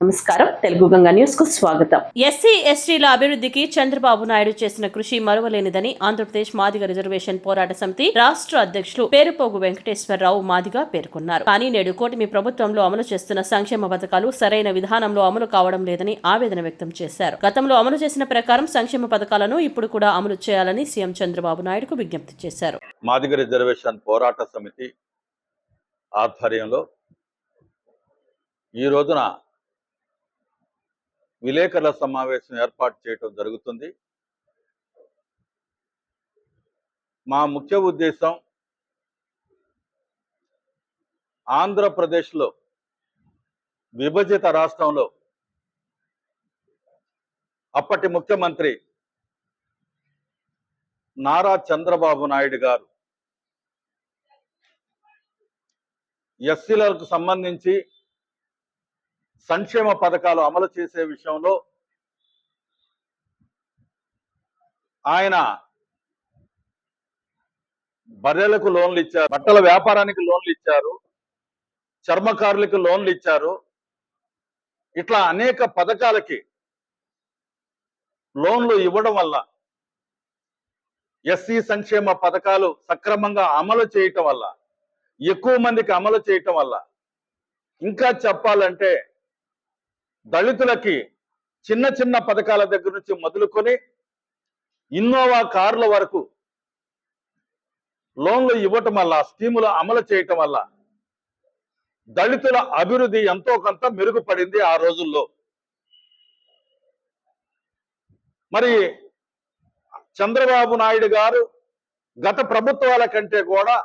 నమస్కారం. తెలుగు గంగా న్యూస్కు స్వాగతం. ఎస్సీ ఎస్టీల అభివృద్ధికి చంద్రబాబు నాయుడు చేసిన కృషి మరువలేనిదని ఆంధ్రప్రదేశ్ మాదిగ రిజర్వేషన్ పోరాట సమితి రాష్ట్ర అధ్యక్షులు పేరుపోగు వెంకటేశ్వరరావు మాదిగ పేర్కొన్నారు. కానీ నేడు కూటమి ప్రభుత్వంలో అమలు చేస్తున్న సంక్షేమ పథకాలు సరైన విధానంలో అమలు కావడం లేదని ఆవేదన వ్యక్తం చేశారు. గతంలో అమలు చేసిన ప్రకారం సంక్షేమ పథకాలను ఇప్పుడు కూడా అమలు చేయాలని సీఎం చంద్రబాబు నాయుడుకు విజ్ఞప్తి చేశారు. మాదిగ రిజర్వేషన్ పోరాట సమితి ఆధ్వర్యంలో ఈ రోజున విలేకరుల సమావేశం ఏర్పాటు చేయటం జరుగుతుంది. మా ముఖ్య ఉద్దేశం ఆంధ్రప్రదేశ్లో విభజిత రాష్ట్రంలో అప్పటి ముఖ్యమంత్రి నారా చంద్రబాబు నాయుడు గారు ఎస్సీలకు సంబంధించి సంక్షేమ పథకాలు అమలు చేసే విషయంలో ఆయన బర్రెలకు లోన్లు ఇచ్చారు బట్టల వ్యాపారానికి లోన్లు ఇచ్చారు చర్మకారులకు లోన్లు ఇచ్చారు. ఇట్లా అనేక పథకాలకి లోన్లు ఇవ్వడం వల్ల ఎస్సీ సంక్షేమ పథకాలు సక్రమంగా అమలు చేయటం వల్ల ఎక్కువ మందికి అమలు చేయటం వల్ల ఇంకా చెప్పాలంటే దళితులకి చిన్న చిన్న పథకాల దగ్గర నుంచి మొదలుకొని ఇన్నోవా కార్ల వరకు లోన్లు ఇవ్వటం వల్ల స్కీములు అమలు చేయటం వల్ల దళితుల అభివృద్ధి ఎంతో కొంత మెరుగుపడింది ఆ రోజుల్లో. మరి చంద్రబాబు నాయుడు గారు గత ప్రభుత్వాల కంటే కూడా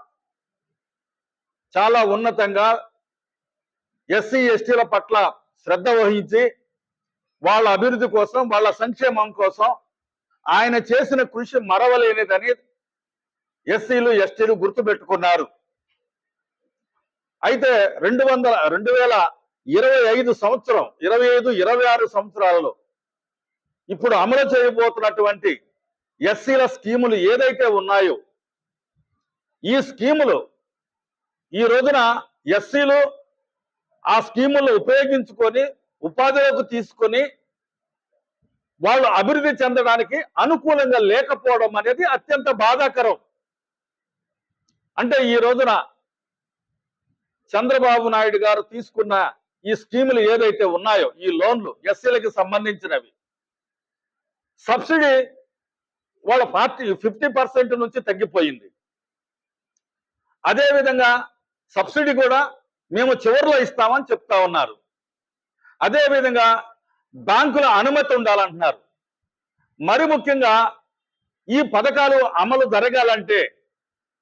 చాలా ఉన్నతంగా ఎస్సీ ఎస్టీల పట్ల శ్రద్ధ వహించి వాళ్ళ అభివృద్ధి కోసం వాళ్ళ సంక్షేమం కోసం ఆయన చేసిన కృషి మరవలేనిదని ఎస్సీలు ఎస్టీలు గుర్తుపెట్టుకున్నారు. అయితే రెండు వందల రెండు వేల ఇరవై ఐదు సంవత్సరం ఇరవై ఐదు ఇరవై ఆరు సంవత్సరాలలో ఇప్పుడు అమలు చేయబోతున్నటువంటి ఎస్సీల స్కీములు ఏదైతే ఉన్నాయో ఈ స్కీములు ఈ రోజున ఎస్సీలు ఆ స్కీములు ఉపయోగించుకొని ఉపాధిలోకి తీసుకొని వాళ్ళు అభివృద్ధి చెందడానికి అనుకూలంగా లేకపోవడం అనేది అత్యంత బాధాకరం. అంటే ఈ రోజున చంద్రబాబు నాయుడు గారు తీసుకున్న ఈ స్కీములు ఏదైతే ఉన్నాయో ఈ లోన్లు ఎస్సీలకి సంబంధించినవి సబ్సిడీ వాళ్ళ పార్టీ ఫిఫ్టీ పర్సెంట్ నుంచి తగ్గిపోయింది. అదేవిధంగా సబ్సిడీ కూడా మేము చివరిలో ఇస్తామని చెప్తా ఉన్నారు. అదేవిధంగా బ్యాంకుల అనుమతి ఉండాలంటున్నారు. మరి ముఖ్యంగా ఈ పథకాలు అమలు జరగాలంటే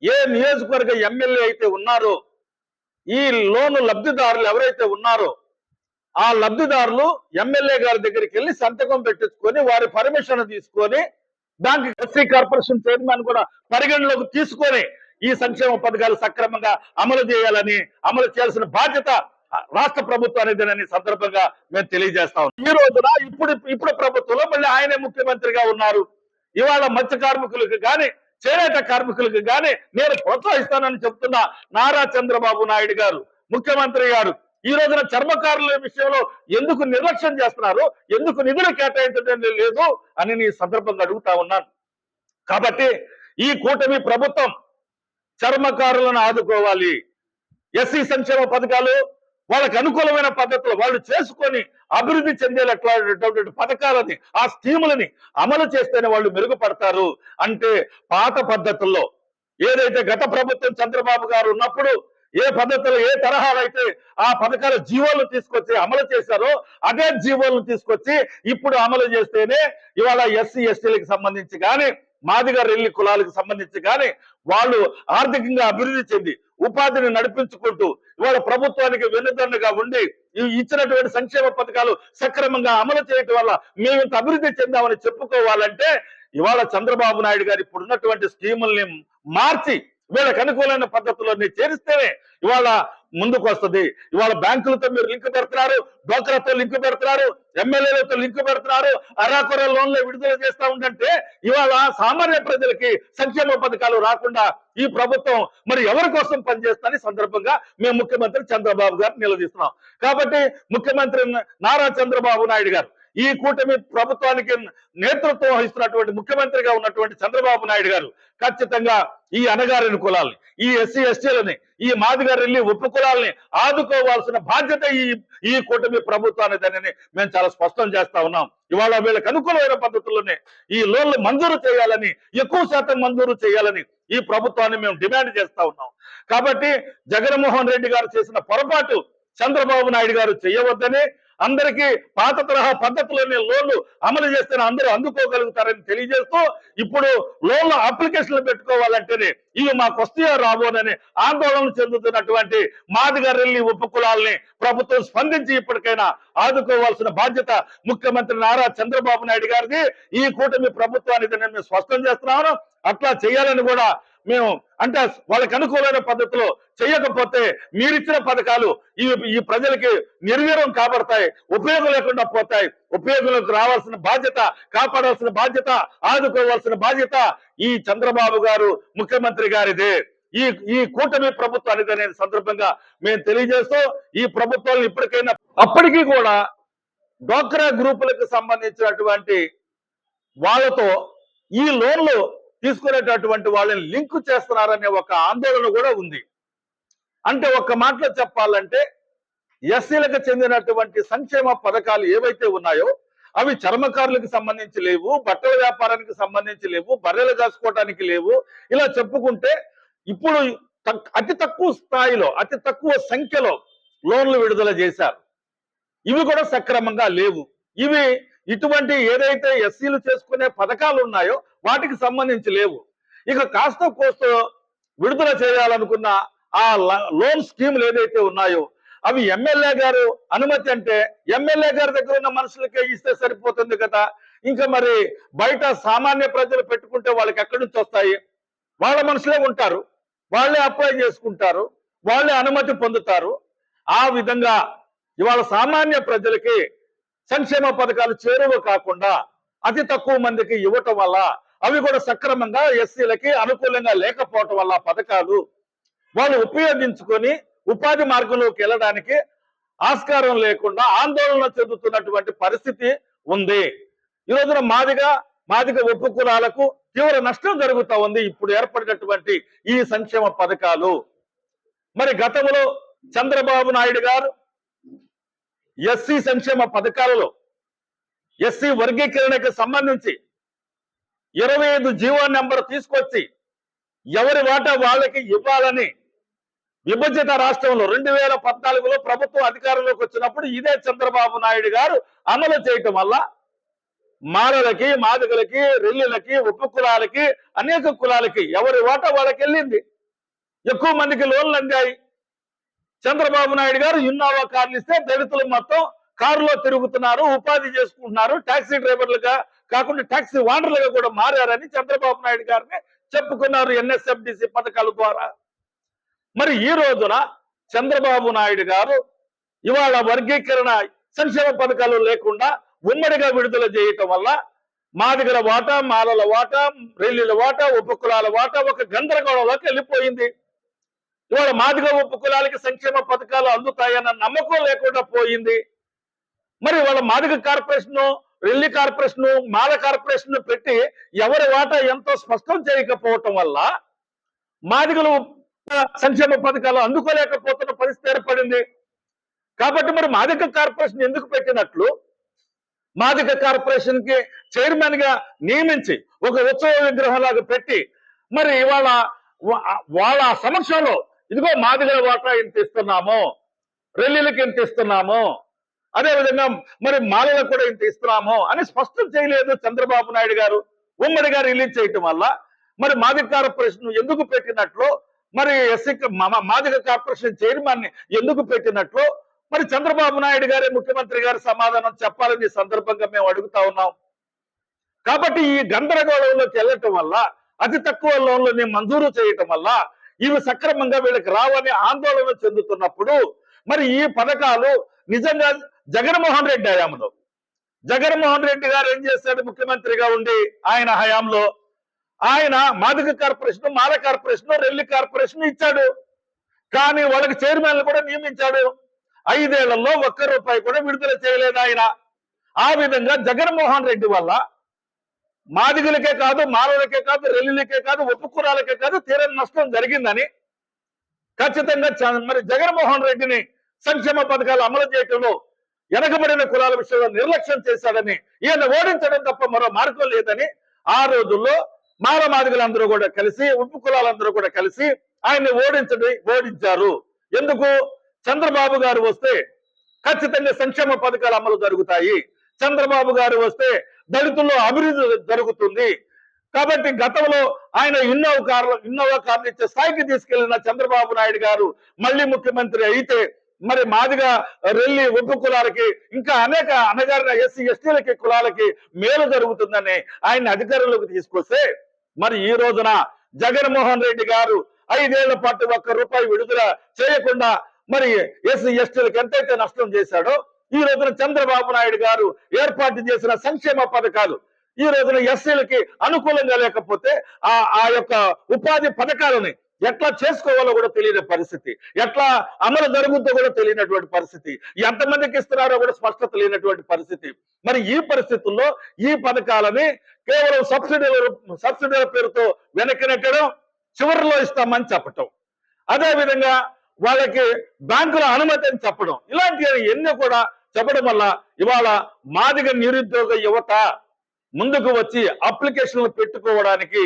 ఏ నియోజకవర్గ ఎమ్మెల్యే అయితే ఉన్నారో ఈ లోను లబ్ధిదారులు ఎవరైతే ఉన్నారో ఆ లబ్ధిదారులు ఎమ్మెల్యే గారి దగ్గరికి వెళ్ళి సంతకం పెట్టించుకొని వారి పర్మిషన్ తీసుకొని బ్యాంక్ ఎస్సీ కార్పొరేషన్ చైర్మన్ కూడా పరిగణలోకి తీసుకొని ఈ సంక్షేమ పథకాలు సక్రమంగా అమలు చేయాలని అమలు చేయాల్సిన బాధ్యత రాష్ట్ర ప్రభుత్వానిదేనని సందర్భంగా మేము తెలియజేస్తా ఉన్నాం. ఈ రోజున ఇప్పుడు ఇప్పుడు ప్రభుత్వంలో మళ్ళీ ఆయనే ముఖ్యమంత్రిగా ఉన్నారు. ఇవాళ మత్స్య కార్మికులకు కానీ చేనేత కార్మికులకు కానీ నేను ప్రోత్సహిస్తానని చెప్తున్న నారా చంద్రబాబు నాయుడు గారు ముఖ్యమంత్రి గారు ఈ రోజున చర్మకారుల విషయంలో ఎందుకు నిర్లక్ష్యం చేస్తున్నారు ఎందుకు నిధులు కేటాయించడం లేదు అని నీ సందర్భంగా అడుగుతా ఉన్నాను. కాబట్టి ఈ కూటమి ప్రభుత్వం చర్మకారులను ఆదుకోవాలి. ఎస్సీ సంక్షేమ పథకాలు వాళ్ళకి అనుకూలమైన పద్ధతులు వాళ్ళు చేసుకొని అభివృద్ధి చెందేటటువంటి పథకాలని ఆ స్కీములని అమలు చేస్తేనే వాళ్ళు మెరుగుపడతారు. అంటే పాత పద్ధతుల్లో ఏదైతే గత ప్రభుత్వం చంద్రబాబు గారు ఉన్నప్పుడు ఏ పద్ధతిలో ఏ తరహాలైతే ఆ పథకాల జీవోలు తీసుకొచ్చి అమలు చేశారో అదే జీవోలను తీసుకొచ్చి ఇప్పుడు అమలు చేస్తేనే ఇవాళ ఎస్సీ ఎస్టీలకు సంబంధించి కానీ మాదిగ రెల్లి కులాలకు సంబంధించి కానీ వాళ్ళు ఆర్థికంగా అభివృద్ధి చెంది ఉపాధిని నడిపించుకుంటూ ఇవాళ ప్రభుత్వానికి వెన్నుదన్నుగా ఉండి ఇచ్చినటువంటి సంక్షేమ పథకాలు సక్రమంగా అమలు చేయటం వల్ల మేము ఇంత అభివృద్ధి చెందామని చెప్పుకోవాలంటే ఇవాళ చంద్రబాబు నాయుడు గారు ఇప్పుడు ఉన్నటువంటి స్కీముల్ని మార్చి వీళ్ళకి అనుకూలమైన పద్ధతుల్లో చేరిస్తేనే ఇవాళ ముందుకు వస్తుంది. ఇవాళ బ్యాంకులతో మీరు లింక్ పెడుతున్నారు డోకరాతో లింక్ పెడుతున్నారు ఎమ్మెల్యేలతో లింక్ పెడుతున్నారు అరాకొర లోన్లు విడుదల చేస్తా ఉండంటే ఇవాళ సామాన్య ప్రజలకి సంక్షేమ పథకాలు రాకుండా ఈ ప్రభుత్వం మరి ఎవరి కోసం పనిచేస్తుందని సందర్భంగా మేము ముఖ్యమంత్రి చంద్రబాబు గారు నిలదీస్తున్నాం. కాబట్టి ముఖ్యమంత్రి నారా చంద్రబాబు నాయుడు గారు ఈ కూటమి ప్రభుత్వానికి నేతృత్వం వహిస్తున్నటువంటి ముఖ్యమంత్రిగా ఉన్నటువంటి చంద్రబాబు నాయుడు గారు ఖచ్చితంగా ఈ అనగారిన కులాలని ఈ ఎస్సీ ఎస్టీలని ఈ మాదిగారిల్లి ఉప్పు కులాలని ఆదుకోవాల్సిన బాధ్యత ఈ ఈ కూటమి ప్రభుత్వానిదని మేము చాలా స్పష్టం చేస్తా ఉన్నాం. ఇవాళ వీళ్ళకి అనుకూలమైన పద్ధతుల్లోనే ఈ లోన్లు మంజూరు చేయాలని ఎక్కువ శాతం మంజూరు చేయాలని ఈ ప్రభుత్వాన్ని మేము డిమాండ్ చేస్తా ఉన్నాం. కాబట్టి జగన్మోహన్ రెడ్డి గారు చేసిన పొరపాటు చంద్రబాబు నాయుడు గారు చేయవద్దని అందరికీ పాత తరహా పద్ధతిలోనే లోన్లు అమలు చేస్తేనే అందరూ అందుకోగలుగుతారని తెలియజేస్తూ ఇప్పుడు లోన్ల అప్లికేషన్లు పెట్టుకోవాలంటేనే ఇవి మాకు వస్తాయో రాబోనని ఆందోళన చెందుతున్నటువంటి మాదిగారెల్లి ఉపకులాల్ని ప్రభుత్వం స్పందించి ఇప్పటికైనా ఆదుకోవాల్సిన బాధ్యత ముఖ్యమంత్రి నారా చంద్రబాబు నాయుడు గారిది. ఈ కూటమి ప్రభుత్వానికి నేను స్పష్టం చేస్తున్నాను అట్లా చేయాలని కూడా మేము అంటే వాళ్ళకి అనుకూలమైన పద్ధతిలో చేయకపోతే మీరిచ్చిన పథకాలు ఈ ఈ ప్రజలకి నిర్వీరం కాబడతాయి ఉపయోగం లేకుండా పోతాయి. ఉపయోగంలోకి రావాల్సిన బాధ్యత కాపాడాల్సిన బాధ్యత ఆదుకోవాల్సిన బాధ్యత ఈ చంద్రబాబు గారు ముఖ్యమంత్రి గారిదే. ఈ ఈ కూటమి ప్రభుత్వానికి అనే సందర్భంగా మేము తెలియజేస్తూ ఈ ప్రభుత్వాలను ఇప్పటికైనా అప్పటికీ కూడా డోక్రా గ్రూపులకు సంబంధించినటువంటి వాళ్ళతో ఈ లోన్లు తీసుకునేటటువంటి వాళ్ళని లింకు చేస్తున్నారనే ఒక ఆందోళన కూడా ఉంది. అంటే ఒక మాటలో చెప్పాలంటే ఎస్సీలకు చెందినటువంటి సంక్షేమ పథకాలు ఏవైతే ఉన్నాయో అవి చర్మకారులకు సంబంధించి లేవు బట్టల వ్యాపారానికి సంబంధించి లేవు బర్రెలు కాసుకోవటానికి లేవు. ఇలా చెప్పుకుంటే ఇప్పుడు అతి తక్కువ స్థాయిలో అతి తక్కువ సంఖ్యలో లోన్లు విడుదల చేశారు. ఇవి కూడా సక్రమంగా లేవు. ఇవి ఇటువంటి ఏదైతే ఎస్సీలు చేసుకునే పథకాలు ఉన్నాయో వాటికి సంబంధించి లేవు. ఇక కాస్త కోస్త విడుదల చేయాలనుకున్న ఆ లోన్ స్కీములు ఏదైతే ఉన్నాయో అవి ఎమ్మెల్యే గారు అనుమతి అంటే ఎమ్మెల్యే గారి దగ్గర ఉన్న మనుషులకే ఇస్తే సరిపోతుంది కదా. ఇంకా మరి బయట సామాన్య ప్రజలు పెట్టుకుంటే వాళ్ళకి ఎక్కడి నుంచి వస్తాయి? వాళ్ళ మనుషులే ఉంటారు. వాళ్ళే అప్లై చేసుకుంటారు. వాళ్ళే అనుమతి పొందుతారు. ఆ విధంగా ఇవాళ సామాన్య ప్రజలకి సంక్షేమ పథకాలు చేరువ కాకుండా అతి తక్కువ మందికి ఇవ్వటం వల్ల అవి కూడా సక్రమంగా ఎస్సీలకి అనుకూలంగా లేకపోవటం వల్ల పథకాలు వాళ్ళు ఉపయోగించుకొని ఉపాధి మార్గంలోకి వెళ్ళడానికి ఆస్కారం లేకుండా ఆందోళన చెందుతున్నటువంటి పరిస్థితి ఉంది. ఈ రోజున మాదిగా మాదిగ ఉప్పు కులాలకు తీవ్ర నష్టం జరుగుతూ ఉంది. ఇప్పుడు ఏర్పడినటువంటి ఈ సంక్షేమ పథకాలు. మరి గతంలో చంద్రబాబు నాయుడు గారు ఎస్సీ సంక్షేమ పథకాలలో ఎస్సీ వర్గీకరణకు సంబంధించి ఇరవై ఐదు జీవో నెంబర్ తీసుకొచ్చి ఎవరి వాటా వాళ్ళకి ఇవ్వాలని విభజిత రాష్ట్రంలో రెండు వేల పద్నాలుగులో ప్రభుత్వం అధికారంలోకి వచ్చినప్పుడు ఇదే చంద్రబాబు నాయుడు గారు అమలు చేయటం వల్ల మారలకి మాదిగలకి రెల్లులకి ఉప కులాలకి అనేక కులాలకి ఎవరి వాటా వాళ్ళకి వెళ్ళింది. ఎక్కువ మందికి లోన్లు అందాయి. చంద్రబాబు నాయుడు గారు ఇన్నోవా కార్లు ఇస్తే దళితులు మొత్తం కారులో తిరుగుతున్నారు ఉపాధి చేసుకుంటున్నారు టాక్సీ డ్రైవర్లుగా కాకుండా టాక్సీ ఓనర్లుగా కూడా మారారని చంద్రబాబు నాయుడు గారిని చెప్పుకున్నారు ఎన్ఎస్ఎఫ్డిసి పథకాల ద్వారా. మరి ఈ రోజున చంద్రబాబు నాయుడు గారు ఇవాళ వర్గీకరణ సంక్షేమ పథకాలు లేకుండా ఉమ్మడిగా విడుదల చేయటం వల్ల మా దగ్గర వాటా మాలల వాటా రెల్లిల వాటా ఉపకులాల వాటా ఒక గందరగోళంలోకి వెళ్ళిపోయింది. ఇవాళ మాదిగ ఉపకులాలకి సంక్షేమ పథకాలు అందుతాయన్న నమ్మకం లేకుండా పోయింది. మరి వాళ్ళ Madiga corporation Relli corporation Mala corporation పెట్టి ఎవరి వాటా ఎంతో స్పష్టం చేయకపోవటం వల్ల మాదిగలు సంక్షేమ పథకాలు అందుకోలేకపోతున్న పరిస్థితి ఏర్పడింది. కాబట్టి మరి మాదిక కార్పొరేషన్ ఎందుకు పెట్టినట్లు? మాదిక కార్పొరేషన్కి చైర్మన్గా నియమించి ఒక ఉత్సవ విగ్రహం లాగా పెట్టి మరి ఇవాళ వాళ్ళ సమక్షంలో ఇదిగో మాదిగల వాటా ఇంత ఇస్తున్నాము రెల్లిలకు ఇంత ఇస్తున్నాము అదే విధంగా మరి మాలలకు కూడా ఇంత ఇస్తున్నాము అని స్పష్టం చేయలేదు చంద్రబాబు నాయుడు గారు. ఉమ్మడిగా రిలీజ్ చేయటం వల్ల మరి మాదిగ కార్పొరేషన్ ఎందుకు పెట్టినట్లు మరి ఎస్సీ మాదిగ కార్పొరేషన్ చైర్మన్ని ఎందుకు పెట్టినట్లు మరి చంద్రబాబు నాయుడు గారే ముఖ్యమంత్రి గారు సమాధానం చెప్పాలని సందర్భంగా మేము అడుగుతా ఉన్నాం. కాబట్టి ఈ గందరగోళంలోకి వెళ్ళటం వల్ల అతి తక్కువ లోన్లని మంజూరు చేయటం వల్ల ఇవి సక్రమంగా వీళ్ళకి రావని ఆందోళన చెందుతున్నప్పుడు మరి ఈ పథకాలు నిజంగా జగన్మోహన్ రెడ్డి హయాంలో. జగన్మోహన్ రెడ్డి గారు ఏం చేశాడు? ముఖ్యమంత్రిగా ఉండి ఆయన హయాంలో ఆయన Madiga corporation Mala corporation Relli corporation ఇచ్చాడు. కానీ వాళ్ళకి చైర్మన్లు కూడా నియమించాడు. ఐదేళ్ళలో ఒక్క రూపాయి కూడా విడుదల చేయలేదు ఆయన. ఆ విధంగా జగన్మోహన్ రెడ్డి వల్ల మాదిగులకే కాదు మానవులకే కాదు రెల్లులకే కాదు ఉపకురాలకే కాదు తీరని నష్టం జరిగిందని ఖచ్చితంగా మరి జగన్మోహన్ రెడ్డిని సంక్షేమ పథకాలు అమలు చేయటంలో వెనకబడిన కులాల విషయంలో నిర్లక్ష్యం చేశాడని ఈయన ఓడించడం తప్ప మరో మార్గం లేదని ఆ రోజుల్లో మాల మాదిగలందరూ కూడా కలిసి ఉప్పు కులాలందరూ కూడా కలిసి ఆయన్ని ఓడించడం ఓడించారు. ఎందుకు? చంద్రబాబు గారు వస్తే ఖచ్చితంగా సంక్షేమ పథకాలు అమలు జరుగుతాయి. చంద్రబాబు గారు వస్తే దళితుల్లో అభివృద్ధి జరుగుతుంది. కాబట్టి గతంలో ఆయన ఇన్నోవ కార్లు ఇన్నోవా కార్లు ఇచ్చే స్థాయికి తీసుకెళ్ళిన చంద్రబాబు నాయుడు గారు మళ్ళీ ముఖ్యమంత్రి అయితే మరి మాదిగా రెల్లి ఒప్పు కులాలకి ఇంకా అనేక అనగారిన ఎస్సీ ఎస్టీలకి కులాలకి మేలు జరుగుతుందని ఆయన అధికారంలోకి తీసుకొస్తే మరి ఈ రోజున జగన్మోహన్ రెడ్డి గారు ఐదేళ్ళ పాటు ఒక్క రూపాయి విడుదల చేయకుండా మరి ఎస్సీ ఎస్టీలకు ఎంతైతే నష్టం చేశాడో ఈ రోజున చంద్రబాబు నాయుడు గారు ఏర్పాటు చేసిన సంక్షేమ పథకాలు ఈ రోజున ఎస్సీలకి అనుకూలంగా లేకపోతే ఆ ఆ యొక్క ఉపాధి పథకాలని ఎట్లా చేసుకోవాలో కూడా తెలియని పరిస్థితి ఎట్లా అమలు జరుగుతుందో కూడా తెలియనటువంటి పరిస్థితి ఎంతమందికి ఇస్తున్నారో కూడా స్పష్టత లేనటువంటి పరిస్థితి. మరి ఈ పరిస్థితుల్లో ఈ పథకాలని కేవలం సబ్సిడీల సబ్సిడీల పేరుతో వెనక్కి నెట్టడం చివరిలో ఇస్తామని చెప్పటం. అదే విధంగా వాళ్ళకి బ్యాంకుల అనుమతి అని చెప్పడం. ఇలాంటివి ఎన్నో కూడా చెప్పడం వల్ల ఇవాళ మాదిగ నిరుద్యోగ యువత ముందుకు వచ్చి అప్లికేషన్లు పెట్టుకోవడానికి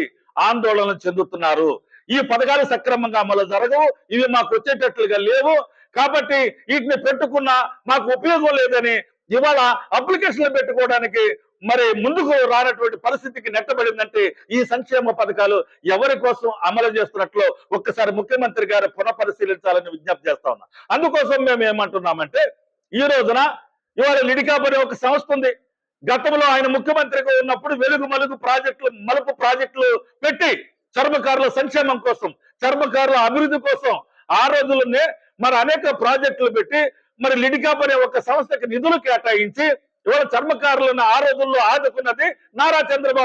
ఆందోళన చెందుతున్నారు. ఈ పథకాలు సక్రమంగా అమలు జరగవు ఇవి మాకు వచ్చేటట్లుగా లేవు. కాబట్టి వీటిని పెట్టుకున్నా మాకు ఉపయోగం లేదని ఇవాళ అప్లికేషన్లు పెట్టుకోవడానికి మరి ముందుకు రానటువంటి పరిస్థితికి నెట్టబడిందంటే ఈ సంక్షేమ పథకాలు ఎవరి కోసం అమలు చేస్తున్నట్లు ఒక్కసారి ముఖ్యమంత్రి గారు పునఃపరిశీలించాలని విజ్ఞప్తి చేస్తా ఉన్నా. అందుకోసం మేము ఏమంటున్నామంటే ఈ రోజున ఇవాళ లిడికాపరి ఒక సంస్థ ఉంది. గతంలో ఆయన ముఖ్యమంత్రిగా ఉన్నప్పుడు వెలుగు మలుగు ప్రాజెక్టులు మలుపు ప్రాజెక్టులు పెట్టి చర్మకారుల సంక్షేమం కోసం చర్మకారుల అభివృద్ధి కోసం ఆ రోజుల్లోనే మరి అనేక ప్రాజెక్టులు పెట్టి మరి లిడికాప్ ఒక సంస్థకి నిధులు కేటాయించి ఇవాళ చర్మకారులను ఆ రోజుల్లో ఆదుకున్నది నారా చంద్రబాబు